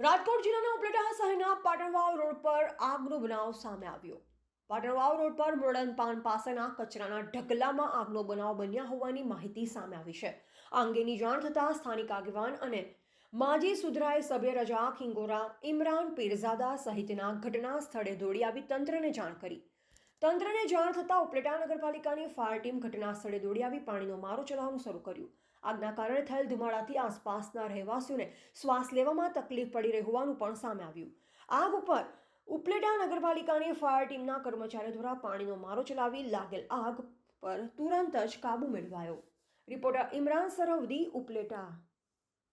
રાજકોટ જિલ્લાના ઉપલેટા શહેરના પાટણવાવ રોડ પર આગનો બનાવ સામે આવ્યો. પાટણવાવ રોડ પર મોડન પાન પાસેના કચરાના ઢગલામાં આગનો બનાવ બન્યા હોવાની માહિતી સામે આવી છે. આ અંગેની જાણ થતાં સ્થાનિક આગેવાન અને માજી સુધરાય સભ્ય રજાક હિંગોરા ઇમરાન પીરઝાદા સહિતના ઘટના સ્થળે દોડી આવી તંત્રને જાણ કરી. તંત્રને જાણ થતાં ઉપલેટા નગરપાલિકાની ફાયર ટીમ ઘટના સ્થળે દોડી આવી, પાણીનો મારો ચલાવવાનું શરૂ કર્યું. આગના કારણે થયેલ ધુમાડાથી આસપાસના રહેવાસીઓને શ્વાસ લેવામાં તકલીફ પડી રહી હોવાનું પણ સામે આવ્યું. આગ ઉપર ઉપલેટા નગરપાલિકાની ફાયર ટીમના કર્મચારીઓ દ્વારા પાણીનો મારો ચલાવી લાગેલ આગ પર તુરંત જ કાબુ મેળવાયો. રિપોર્ટર ઇમરાન સરવદી, ઉપલેટા.